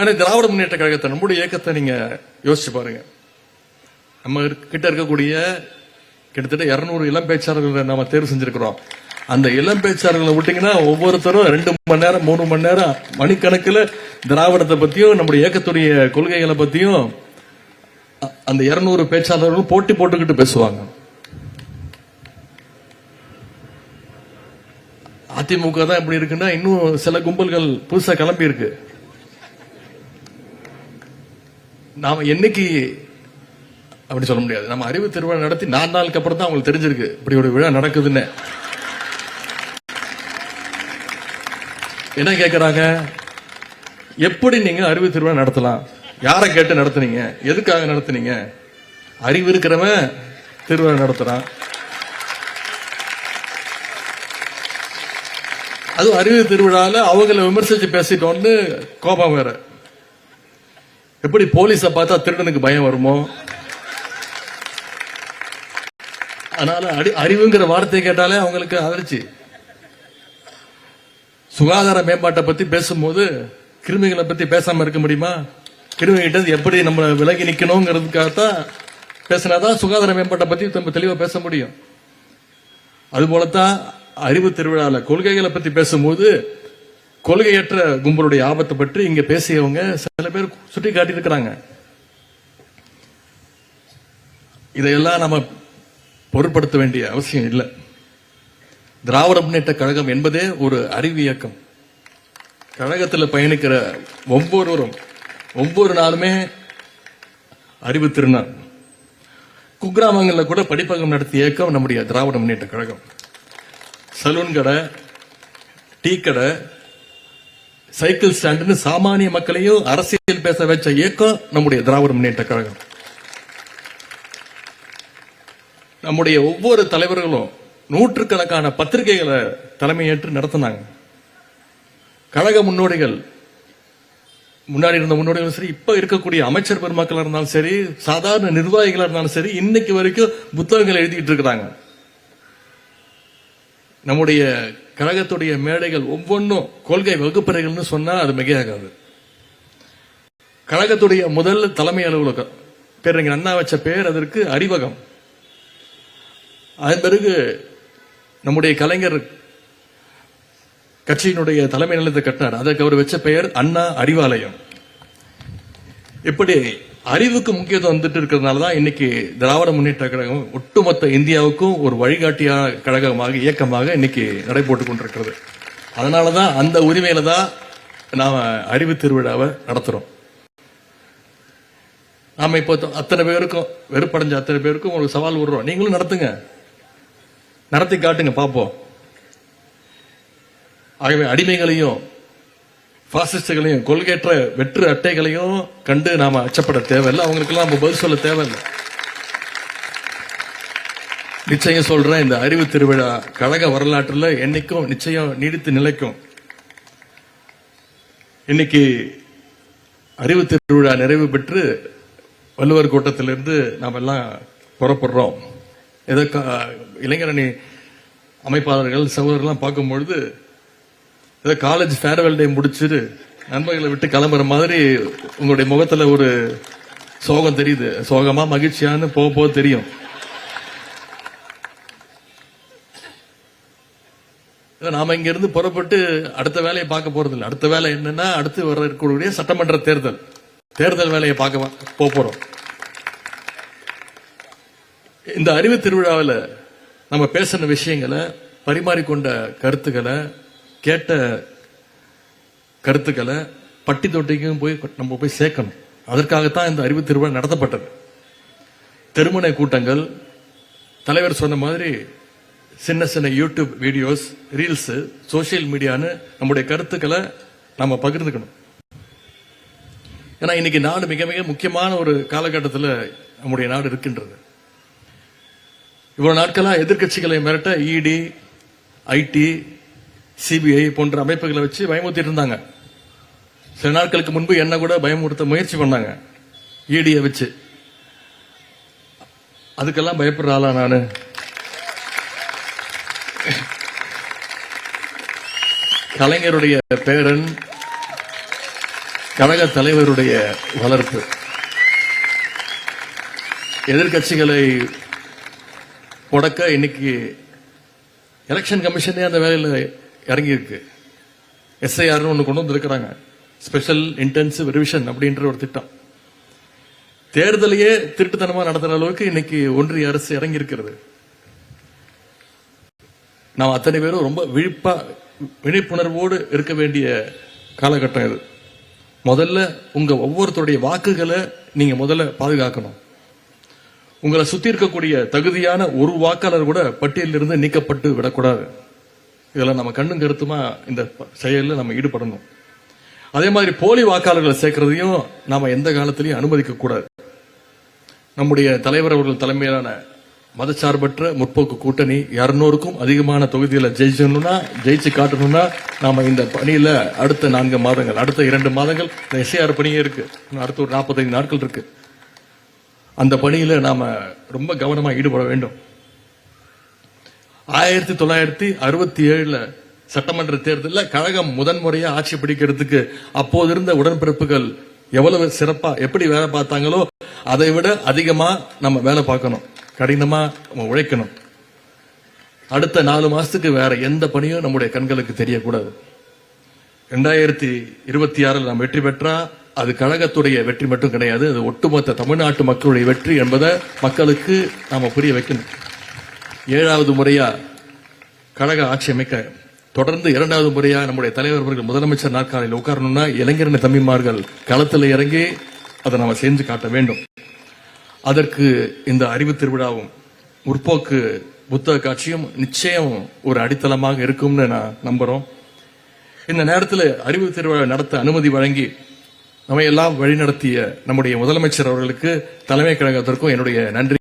ஆனா திராவிட முன்னேற்ற கழகத்தை நம்முடைய இயக்கத்தை நீங்க யோசிச்சு பாருங்க. நம்ம கிட்ட இருக்கக்கூடிய கிட்டத்தட்ட இருநூறு இளம் பேச்சாளர்களை நாம தேர்வு செஞ்சிருக்கிறோம். அந்த இளம் பேச்சாளர்களை விட்டீங்கன்னா ஒவ்வொருத்தரும் ரெண்டு மணி நேரம் மூணு மணி நேரம் மணிக்கணக்கில் திராவிடத்தை பத்தியும் நம்முடைய இயக்கத்துடைய கொள்கைகளை பத்தியும் அந்த இருநூறு பேச்சாளர்கள் போட்டி போட்டுக்கிட்டு பேசுவாங்க. அதிமுக தான் இப்படி இருக்குன்னா இன்னும் சில கும்பல்கள் புதுசா கிளம்பி இருக்கு நாம என்னைக்கு அப்படி சொல்ல முடியாது. நம்ம அறிவு திருவிழா நடத்தி நாலு நாளுக்கு அப்புறம் தான் அவங்களுக்கு தெரிஞ்சிருக்கு. இப்படி ஒரு விழா நடக்குதுன்னு. என்ன கேக்குறாங்க? எப்படி நீங்க அறிவு திருவிழா நடத்தலாம்? யாரை கேட்டு நடத்துனீங்க? எதுக்காக நடத்துனீங்க? அறிவு இருக்கிறவன் திருவிழா நடத்துறான். அதுவும் அறிவு திருவிழால அவங்கள விமர்சிச்சு பேசிட்டோன்னு கோபம் வேற. எப்படி போலீஸை பார்த்தா திருடனுக்கு பயம் வருமோ? அதனால அடி அறிவுங்கிற வார்த்தையை கேட்டாலே அவங்களுக்கு அதிர்ச்சி. சுகாதார மேம்பாட்டை பத்தி பேசும்போது கிருமிகளை பத்தி பேசாம இருக்க முடியுமா? கிருமிகிட்ட எப்படி நம்ம விலகி நிக்கணுங்கிறதுக்காகத்தான் பேசினாதான் சுகாதார மேம்பாட்டை பத்தி நம்ம தெளிவா பேச முடியும். அதுபோலத்தான் அறிவு திருவிழால கொள்கைகளை பத்தி பேசும்போது கொள்கையற்ற கும்பலுடைய ஆபத்தை பற்றி இங்க பேசியவங்க சில பேர் சுட்டி காட்டியிருக்கிறாங்க. இதையெல்லாம் நம்ம பொருட்படுத்த வேண்டிய அவசியம் இல்லை. திராவிட முன்னேற்ற கழகம் என்பதே ஒரு அறிவு இயக்கம். கழகத்தில் பயணிக்கிற ஒவ்வொருவரும் ஒவ்வொரு நாளுமே அறிவு திருநாள். குக்கிராமங்களில் கூட படிப்பகம் நடத்திய இயக்கம் நம்முடைய திராவிட முன்னேற்ற கழகம். சலூன் கடை டீ கடை சைக்கிள் ஸ்டாண்டுன்னு சாமானிய மக்களையும் அரசியல் பேச வச்ச இயக்கம் நம்முடைய திராவிட முன்னேற்ற கழகம். நம்முடைய ஒவ்வொரு தலைவர்களும் நூற்றுக்கணக்கான பத்திரிகைகளை தலைமையேற்று நடத்தினாங்க. கழக முன்னோடிகள் முன்னாடி இருந்த முன்னோடிகளும் சரி இப்ப இருக்கக்கூடிய அமைச்சர் பெருமக்களா இருந்தாலும் சரி சாதாரண நிர்வாகிகளா இருந்தாலும் சரி இன்னைக்கு வரைக்கும் புத்தகங்கள் எழுதிட்டு இருக்கிறாங்க. நம்முடைய கழகத்துடைய மேடைகள் ஒவ்வொன்றும் கொள்கை வகுப்பறைகள்னு சொன்னா அது மிகையாகாது. கழகத்துடைய முதல் தலைமை அலுவலகம் பேரறிஞர் அண்ணா வச்ச பேர் அதற்கு அறிவகம். அதன் பிறகு நம்முடைய கலைஞர் கட்சியினுடைய தலைமை நிலையத்தை கட்டினார். அதற்கு அவர் வச்ச பெயர் அண்ணா அறிவாலயம். இப்படி அறிவுக்கு முக்கியத்துவம் வந்துட்டு இருக்கிறதுனால தான் இன்னைக்கு திராவிட முன்னேற்ற கழகம் ஒட்டுமொத்த இந்தியாவுக்கும் ஒரு வழிகாட்டியா கழகமாக இயக்கமாக இன்னைக்கு நடைபோட்டு கொண்டிருக்கிறது. அதனால தான் அந்த உரிமையில தான் நாம் அறிவு திருவிழாவை நடத்துகிறோம் நாம் இப்போ அத்தனை பேருக்கும் வெறுப்படைஞ்ச அத்தனை பேருக்கும் ஒரு சவால் விடுறோம். நீங்களும் நடத்துங்க. நடத்தி காட்டுங்க பார்ப்போம். ஆகவே அடிமைகளையும் பாசிஸ்டுகளையும் கொள்கையற்ற வெற்று அட்டைகளையும் கண்டு நாம அச்சப்பட தேவையில்லை. அவங்களுக்கெல்லாம் நம்ம பதில் சொல்ல தேவையில்லை. நிச்சயம் சொல்றேன் இந்த அறிவு திருவிழா கழக வரலாற்றில் என்னைக்கும் நிச்சயம் நீடித்து நிலைக்கும். இன்னைக்கு அறிவு திருவிழா நிறைவு பெற்று வள்ளுவர் கூட்டத்திலிருந்து நாம் எல்லாம் புறப்படுறோம். ஏதோ இளைஞரணி அமைப்பாளர்கள் சகோதரர்கள்லாம் பார்க்கும்பொழுது ஏதோ காலேஜ் ஃபேர்வெல் டே முடிச்சுட்டு நண்பர்களை விட்டு கிளம்புற மாதிரி உங்களுடைய முகத்துல ஒரு சோகம் தெரியுது. சோகமா மகிழ்ச்சியான்னு போக போக தெரியும். ஏதோ நாம இங்க இருந்து புறப்பட்டு அடுத்த வேலையை பார்க்க போறது இல்லை அடுத்த வேலை என்னன்னா அடுத்து வர இருக்கக்கூடிய சட்டமன்ற தேர்தல். தேர்தல் வேலையை பார்க்க போக போறோம். இந்த அறிவு திருவிழாவில் நம்ம பேசின விஷயங்களை பரிமாறிக்கொண்ட கருத்துக்களை கேட்ட கருத்துக்களை பட்டி தொட்டிக்கும் போய் நம்ம போய் சேர்க்கணும். அதற்காகத்தான் இந்த அறிவு திருவிழா நடத்தப்பட்டது. தெருமுனை கூட்டங்கள் தலைவர் சொன்ன மாதிரி சின்ன சின்ன யூடியூப் வீடியோஸ் ரீல்ஸ் சோஷியல் மீடியான்னு நம்முடைய கருத்துக்களை நம்ம பகிர்ந்துக்கணும். ஏன்னா இன்னைக்கு நாடு மிக மிக முக்கியமான ஒரு காலகட்டத்தில் நம்முடைய நாடு இருக்கின்றது. இவ்வளவு நாட்களா எதிர்க்கட்சிகளை மிரட்ட இடி ஐடி சிபிஐ போன்ற அமைப்புகளை வச்சு பயமுறுத்திட்டு இருந்தாங்க. சில நாட்களுக்கு முன்பு என்ன கூட பயமுறுத்த முயற்சி பண்ணாங்க. இடியை வச்சு. அதுக்கெல்லாம் பயப்படுற ஆளா நானு. கலைஞருடைய பேரன் கழக தலைவருடைய வளர்ப்பு. எதிர்க்கட்சிகளை முடக்க இன்னைக்கு எலெக்ஷன் கமிஷனே அந்த வேலையில் இறங்கியிருக்கு. எஸ்ஐஆர்னு ஒன்று கொண்டு வந்திருக்கிறாங்க. ஸ்பெஷல் இன்டென்சிவ் ரிவிஷன் அப்படின்ற ஒரு திட்டம். தேர்தலையே திருட்டுத்தனமாக நடத்துகிற அளவுக்கு இன்னைக்கு ஒன்றிய அரசு இறங்கி இருக்கிறது நாம் அத்தனை பேரும் ரொம்ப விழிப்பா விழிப்புணர்வோடு இருக்க வேண்டிய காலகட்டம் இது. முதல்ல உங்க ஒவ்வொருத்தருடைய வாக்குகளை நீங்க முதல்ல பாதுகாக்கணும். உங்களை சுத்தி இருக்கக்கூடிய தகுதியான ஒரு வாக்காளர் கூட பட்டியலிருந்து நீக்கப்பட்டு விடக்கூடாது. இதெல்லாம் நம்ம கண்ணும் கருத்துமா இந்த செயலில் நம்ம ஈடுபடணும். அதே மாதிரி போலி வாக்காளர்களை சேர்க்கறதையும் நாம் எந்த காலத்திலையும் அனுமதிக்க கூடாது. நம்முடைய தலைவர் அவர்கள் தலைமையிலான மதச்சார்பற்ற முற்போக்கு கூட்டணி இரநூறுக்கும் அதிகமான தொகுதியில் ஜெயிச்சணும்னா ஜெயிச்சு காட்டணும்னா நாம இந்த பணியில அடுத்த நான்கு மாதங்கள் அடுத்த இரண்டு மாதங்கள் இந்த எஸ்ஐஆர் பணியே இருக்கு. அடுத்த ஒரு நாற்பத்தைந்து நாட்கள் இருக்கு. அந்த பணியில நாம ரொம்ப கவனமா ஈடுபட வேண்டும். ஆயிரத்தி தொள்ளாயிரத்தி அறுபத்தி ஏழுல சட்டமன்ற தேர்தலில் கழகம் முதன்முறையா ஆட்சி பிடிக்கிறதுக்கு அப்போது இருந்த உடன்பிறப்புகள் எவ்வளவு சிறப்பா எப்படி வேலை பார்த்தாங்களோ அதை விட அதிகமா நம்ம வேலை பார்க்கணும். கடினமா நம்ம உழைக்கணும். அடுத்த நாலு மாசத்துக்கு வேற எந்த பணியும் நம்முடைய கண்களுக்கு தெரியக்கூடாது. ரெண்டாயிரத்தி இருபத்தி ஆறில் நாம் வெற்றி பெற்றா அது கழகத்துடைய வெற்றி மட்டும் கிடையாது அது ஒட்டுமொத்த தமிழ்நாட்டு மக்களுடைய வெற்றி என்பதை மக்களுக்கு நாம புரிய வைக்கணும். ஏழாவது முறையா கழக ஆட்சி அமைக்க தொடர்ந்து இரண்டாவது முறையா நம்முடைய தலைவர் அவர்கள் முதலமைச்சர் நாற்காலியில் உட்காரணும்னா இளைஞரின் தம்பிமார்கள் களத்தில் இறங்கி அதை நாம செஞ்சு காட்ட வேண்டும். அதற்கு இந்த அறிவு திருவிழாவும் முற்போக்கு புத்தக காட்சியும் நிச்சயம் ஒரு அடித்தளமாக இருக்கும்னு நான் நம்புறோம். இந்த நேரத்தில் அறிவு திருவிழா நடத்த அனுமதி வழங்கி நம்ம எல்லாம் வழிநடத்திய நம்முடைய முதலமைச்சர் அவர்களுக்கு தலைமை கழகத்திற்கும் என்னுடைய நன்றி.